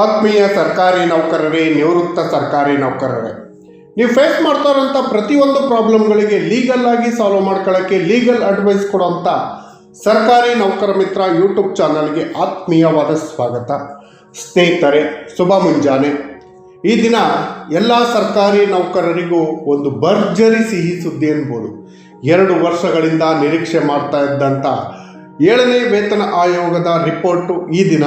ಆತ್ಮೀಯ ಸರ್ಕಾರಿ ನೌಕರರೇ, ನಿವೃತ್ತ ಸರ್ಕಾರಿ ನೌಕರರೇ, ನೀವು ಫೇಸ್ ಮಾಡ್ತಾ ಇರೋಂಥ ಪ್ರತಿಯೊಂದು ಪ್ರಾಬ್ಲಮ್ಗಳಿಗೆ ಲೀಗಲ್ ಆಗಿ ಸಾಲ್ವ್ ಮಾಡ್ಕೊಳ್ಳೋಕ್ಕೆ ಲೀಗಲ್ ಅಡ್ವೈಸ್ ಕೊಡೋಂಥ ಸರ್ಕಾರಿ ನೌಕರ ಮಿತ್ರ ಯೂಟ್ಯೂಬ್ ಚಾನಲ್ಗೆ ಆತ್ಮೀಯವಾದ ಸ್ವಾಗತ. ಸ್ನೇಹಿತರೆ, ಶುಭ ಮುಂಜಾನೆ. ಈ ದಿನ ಎಲ್ಲ ಸರ್ಕಾರಿ ನೌಕರರಿಗೂ ಒಂದು ಭರ್ಜರಿ ಸಿಹಿ ಸುದ್ದಿ ಅನ್ಬೋದು. ಎರಡು ವರ್ಷಗಳಿಂದ ನಿರೀಕ್ಷೆ ಮಾಡ್ತಾ ಇದ್ದಂಥ ಏಳನೇ ವೇತನ ಆಯೋಗದ ರಿಪೋರ್ಟು ಈ ದಿನ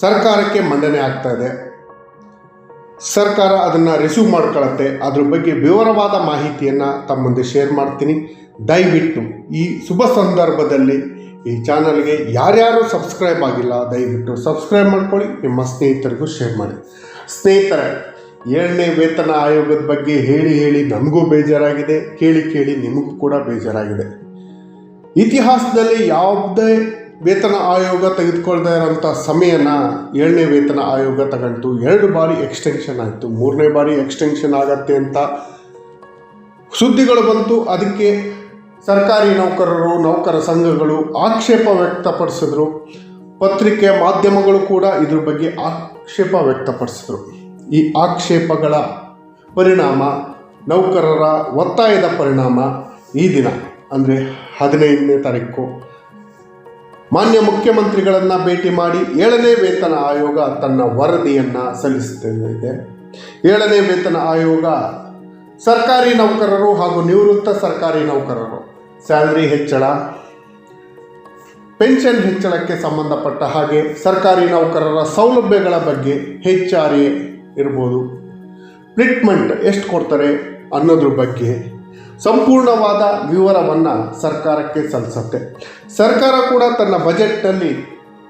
ಸರ್ಕಾರಕ್ಕೆ ಮಂಡನೆ ಆಗ್ತಾ ಇದೆ. ಸರ್ಕಾರ ಅದನ್ನು ರಿಸೀವ್ ಮಾಡ್ಕೊಳ್ಳುತ್ತೆ. ಅದ್ರ ಬಗ್ಗೆ ವಿವರವಾದ ಮಾಹಿತಿಯನ್ನು ತಮ್ಮ ಮುಂದೆ ಶೇರ್ ಮಾಡ್ತೀನಿ. ದಯವಿಟ್ಟು ಈ ಶುಭ ಸಂದರ್ಭದಲ್ಲಿ ಈ ಚಾನಲ್ಗೆ ಯಾರ್ಯಾರು ಸಬ್ಸ್ಕ್ರೈಬ್ ಆಗಿಲ್ಲ, ದಯವಿಟ್ಟು ಸಬ್ಸ್ಕ್ರೈಬ್ ಮಾಡ್ಕೊಳ್ಳಿ. ನಿಮ್ಮ ಸ್ನೇಹಿತರಿಗೂ ಶೇರ್ ಮಾಡಿ. ಸ್ನೇಹಿತರೆ, ಏಳನೇ ವೇತನ ಆಯೋಗದ ಬಗ್ಗೆ ಹೇಳಿ ಹೇಳಿ ನಮಗೂ ಬೇಜಾರಾಗಿದೆ. ಕೇಳಿ ಕೇಳಿ ನಿಮಗೂ ಕೂಡ ಬೇಜಾರಾಗಿದೆ. ಇತಿಹಾಸದಲ್ಲಿ ಯಾವುದೇ ವೇತನ ಆಯೋಗ ತೆಗೆದುಕೊಳ್ತಾ ಇರೋಂಥ ಸಮಯನ ಏಳನೇ ವೇತನ ಆಯೋಗ ತಗೊಂಡು ಎರಡು ಬಾರಿ ಎಕ್ಸ್ಟೆನ್ಷನ್ ಆಯಿತು. ಮೂರನೇ ಬಾರಿ ಎಕ್ಸ್ಟೆನ್ಷನ್ ಆಗತ್ತೆ ಅಂತ ಸುದ್ದಿಗಳು ಬಂತು. ಅದಕ್ಕೆ ಸರ್ಕಾರಿ ನೌಕರರು, ನೌಕರ ಸಂಘಗಳು ಆಕ್ಷೇಪ ವ್ಯಕ್ತಪಡಿಸಿದ್ರು. ಪತ್ರಿಕೆ ಮಾಧ್ಯಮಗಳು ಕೂಡ ಇದ್ರ ಬಗ್ಗೆ ಆಕ್ಷೇಪ ವ್ಯಕ್ತಪಡಿಸಿದ್ರು. ಈ ಆಕ್ಷೇಪಗಳ ಪರಿಣಾಮ ನೌಕರರ ಒತ್ತಾಯದ ಪರಿಣಾಮ ಈ ದಿನ, ಅಂದರೆ ಹದಿನೈದನೇ ತಾರೀಕು. ಮಾನ್ಯ ಮುಖ್ಯಮಂತ್ರಿಗಳನ್ನು ಭೇಟಿ ಮಾಡಿ ಏಳನೇ ವೇತನ ಆಯೋಗ ತನ್ನ ವರದಿಯನ್ನು ಸಲ್ಲಿಸುತ್ತಿದೆ. ಏಳನೇ ವೇತನ ಆಯೋಗ ಸರ್ಕಾರಿ ನೌಕರರು ಹಾಗೂ ನಿವೃತ್ತ ಸರ್ಕಾರಿ ನೌಕರರು. ಸ್ಯಾಲರಿ ಹೆಚ್ಚಳ, ಪೆನ್ಷನ್ ಹೆಚ್ಚಳಕ್ಕೆ ಸಂಬಂಧಪಟ್ಟ ಹಾಗೆ ಸರ್ಕಾರಿ ನೌಕರರ ಸೌಲಭ್ಯಗಳ ಬಗ್ಗೆ ಹೆಚ್ಚಾರಿ ಇರ್ಬೋದು. ಟ್ರೀಟ್ಮೆಂಟ್ ಎಷ್ಟು ಕೊಡ್ತಾರೆ ಅನ್ನೋದ್ರ ಬಗ್ಗೆ ಸಂಪೂರ್ಣವಾದ ವಿವರವನ್ನು ಸರ್ಕಾರಕ್ಕೆ ಸಲ್ಲಿಸುತ್ತೆ. ಸರ್ಕಾರ ಕೂಡ ತನ್ನ ಬಜೆಟ್ನಲ್ಲಿ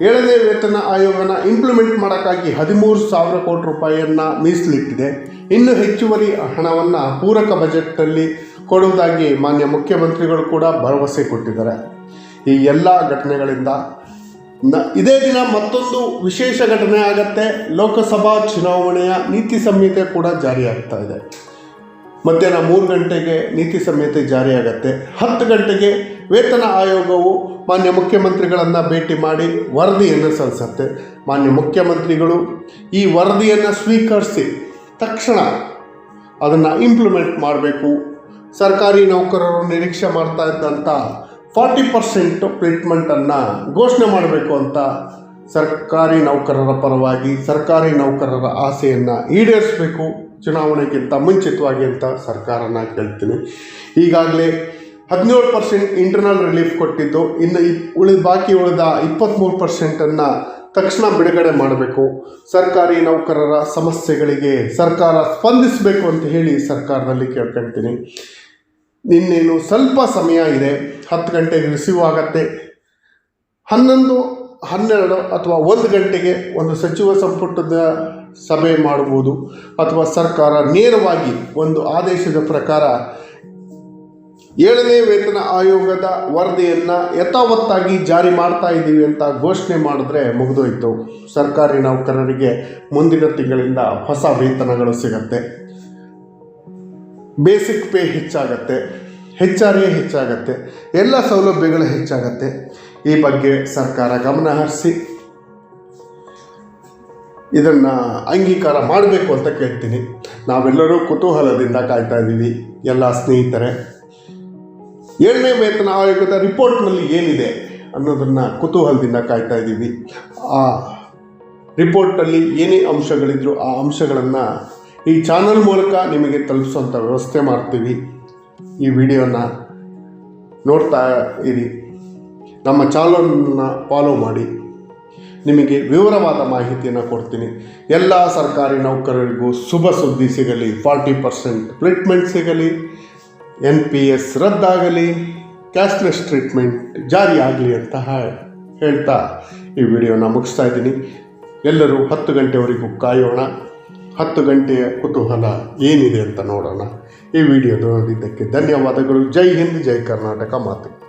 ಏಳನೇ ವೇತನ ಆಯೋಗನ ಇಂಪ್ಲಿಮೆಂಟ್ ಮಾಡೋಕ್ಕಾಗಿ ಹದಿಮೂರು ಸಾವಿರ ಕೋಟಿ ರೂಪಾಯಿಯನ್ನು ಮೀಸಲಿಟ್ಟಿದೆ. ಇನ್ನು ಹೆಚ್ಚುವರಿ ಹಣವನ್ನು ಪೂರಕ ಬಜೆಟ್ನಲ್ಲಿ ಕೊಡುವುದಾಗಿ ಮಾನ್ಯ ಮುಖ್ಯಮಂತ್ರಿಗಳು ಕೂಡ ಭರವಸೆ ಕೊಟ್ಟಿದ್ದಾರೆ. ಈ ಎಲ್ಲ ಘಟನೆಗಳಿಂದ ನ ಇದೇ ದಿನ ಮತ್ತೊಂದು ವಿಶೇಷ ಘಟನೆ ಆಗತ್ತೆ. ಲೋಕಸಭಾ ಚುನಾವಣೆಯ ನೀತಿ ಸಂಹಿತೆ ಕೂಡ ಜಾರಿಯಾಗ್ತಾ ಇದೆ. ಮಧ್ಯಾಹ್ನ ಮೂರು ಗಂಟೆಗೆ ನೀತಿ ಸಂಹಿತೆ ಜಾರಿಯಾಗತ್ತೆ. ಹತ್ತು ಗಂಟೆಗೆ ವೇತನ ಆಯೋಗವು ಮಾನ್ಯ ಮುಖ್ಯಮಂತ್ರಿಗಳನ್ನು ಭೇಟಿ ಮಾಡಿ ವರದಿಯನ್ನು ಸಲ್ಲಿಸುತ್ತೆ. ಮಾನ್ಯ ಮುಖ್ಯಮಂತ್ರಿಗಳು ಈ ವರದಿಯನ್ನು ಸ್ವೀಕರಿಸಿ ತಕ್ಷಣ ಅದನ್ನು ಇಂಪ್ಲಿಮೆಂಟ್ ಮಾಡಬೇಕು. ಸರ್ಕಾರಿ ನೌಕರರು ನಿರೀಕ್ಷೆ ಮಾಡ್ತಾ ಇದ್ದಂಥ ಫಾರ್ಟಿ ಪರ್ಸೆಂಟ್ ಟ್ರೀಟ್ಮೆಂಟನ್ನು ಘೋಷಣೆ ಮಾಡಬೇಕು ಅಂತ ಸರ್ಕಾರಿ ನೌಕರರ ಪರವಾಗಿ ಸರ್ಕಾರಿ ನೌಕರರ ಆಸೆಯನ್ನು ಈಡೇರಿಸಬೇಕು. ಚುನಾವಣೆಗಿಂತ ಮುಂಚಿತವಾಗಿ ಅಂತ ಸರ್ಕಾರನ ಕೇಳ್ತೀನಿ. ಈಗಾಗಲೇ ಹದಿನೇಳು ಪರ್ಸೆಂಟ್ ಇಂಟರ್ನಲ್ ರಿಲೀಫ್ ಕೊಟ್ಟಿದ್ದು, ಇನ್ನು ಇಪ್ ಉಳಿದ ಬಾಕಿ ಉಳಿದ ಇಪ್ಪತ್ತ್ಮೂರು ಪರ್ಸೆಂಟನ್ನು ತಕ್ಷಣ ಬಿಡುಗಡೆ ಮಾಡಬೇಕು. ಸರ್ಕಾರಿ ನೌಕರರ ಸಮಸ್ಯೆಗಳಿಗೆ ಸರ್ಕಾರ ಸ್ಪಂದಿಸಬೇಕು ಅಂತ ಹೇಳಿ ಸರ್ಕಾರದಲ್ಲಿ ಕೇಳ್ಕೊಳ್ತೀನಿ ಇನ್ನೇನು ಸ್ವಲ್ಪ ಸಮಯ ಇದೆ, ಹತ್ತು ಗಂಟೆಗೆ ರಿಸೀವ್ ಆಗತ್ತೆ. ಹನ್ನೊಂದು, ಹನ್ನೆರಡು ಅಥವಾ ಒಂದು ಗಂಟೆಗೆ ಒಂದು ಸಚಿವ ಸಂಪುಟದ ಸಭೆ ಮಾಡ್ಬೋದು ಅಥವಾ ಸರ್ಕಾರ ನೇರವಾಗಿ ಒಂದು ಆದೇಶದ ಪ್ರಕಾರ ಏಳನೇ ವೇತನ ಆಯೋಗದ ವರದಿಯನ್ನು ಯಥಾವತ್ತಾಗಿ ಜಾರಿ ಮಾಡ್ತಾ ಇದ್ದೀವಿ ಅಂತ ಘೋಷಣೆ ಮಾಡಿದ್ರೆ ಮುಗಿದೋಯ್ತು. ಸರ್ಕಾರಿ ನೌಕರರಿಗೆ ಮುಂದಿನ ತಿಂಗಳಿಂದ ಹೊಸ ವೇತನಗಳು ಸಿಗತ್ತೆ. ಬೇಸಿಕ್ ಪೇ ಹೆಚ್ಚಾಗತ್ತೆ, ಹೆಚ್ಚಾರಿಯೇ ಹೆಚ್ಚಾಗತ್ತೆ, ಎಲ್ಲ ಸೌಲಭ್ಯಗಳು ಹೆಚ್ಚಾಗತ್ತೆ. ಈ ಬಗ್ಗೆ ಸರ್ಕಾರ ಗಮನ ಹರಿಸಿ. ಇದನ್ನು ಅಂಗೀಕಾರ ಮಾಡಬೇಕು ಅಂತ ಕೇಳ್ತೀನಿ. ನಾವೆಲ್ಲರೂ ಕುತೂಹಲದಿಂದ ಕಾಯ್ತಾ ಇದ್ದೀವಿ, ಎಲ್ಲ ಸ್ನೇಹಿತರೆ. ಏಳನೇ ವೇತನ ಆಯೋಗದ ರಿಪೋರ್ಟ್ನಲ್ಲಿ ಏನಿದೆ ಅನ್ನೋದನ್ನು ಕುತೂಹಲದಿಂದ ಕಾಯ್ತಾ ಇದ್ದೀವಿ. ಆ ರಿಪೋರ್ಟಲ್ಲಿ ಏನೇ ಅಂಶಗಳಿದ್ರು ಆ ಅಂಶಗಳನ್ನು ಈ ಚಾನಲ್ ಮೂಲಕ ನಿಮಗೆ ತಲುಪಿಸುವಂಥ ವ್ಯವಸ್ಥೆ ಮಾಡ್ತೀವಿ. ಈ ವಿಡಿಯೋನ ನೋಡ್ತಾ ಇರಿ. ನಮ್ಮ ಚಾನಲನ್ನು ಫಾಲೋ ಮಾಡಿ. ನಿಮಗೆ ವಿವರವಾದ ಮಾಹಿತಿಯನ್ನು ಕೊಡ್ತೀನಿ. ಎಲ್ಲ ಸರ್ಕಾರಿ ನೌಕರರಿಗೂ ಶುಭ ಸುದ್ದಿ ಸಿಗಲಿ, ಫಾರ್ಟಿ ಪರ್ಸೆಂಟ್ ಟ್ರೀಟ್ಮೆಂಟ್ ಸಿಗಲಿ, ಎನ್ ಪಿ ಎಸ್ ರದ್ದಾಗಲಿ, ಕ್ಯಾಶ್ಲೆಸ್ ಟ್ರೀಟ್ಮೆಂಟ್ ಜಾರಿಯಾಗಲಿ ಅಂತ ಹೇಳ್ತಾ ಈ ವಿಡಿಯೋನ ಮುಗಿಸ್ತಾ ಇದ್ದೀನಿ. ಎಲ್ಲರೂ ಹತ್ತು ಗಂಟೆವರೆಗೂ ಕಾಯೋಣ. ಹತ್ತು ಗಂಟೆಯ ಕುತೂಹಲ ಏನಿದೆ ಅಂತ ನೋಡೋಣ. ಈ ವಿಡಿಯೋ ನೋಡಿದ್ದಕ್ಕೆ ಧನ್ಯವಾದಗಳು. ಜೈ ಹಿಂದ್, ಜೈ ಕರ್ನಾಟಕ ಮಾತು.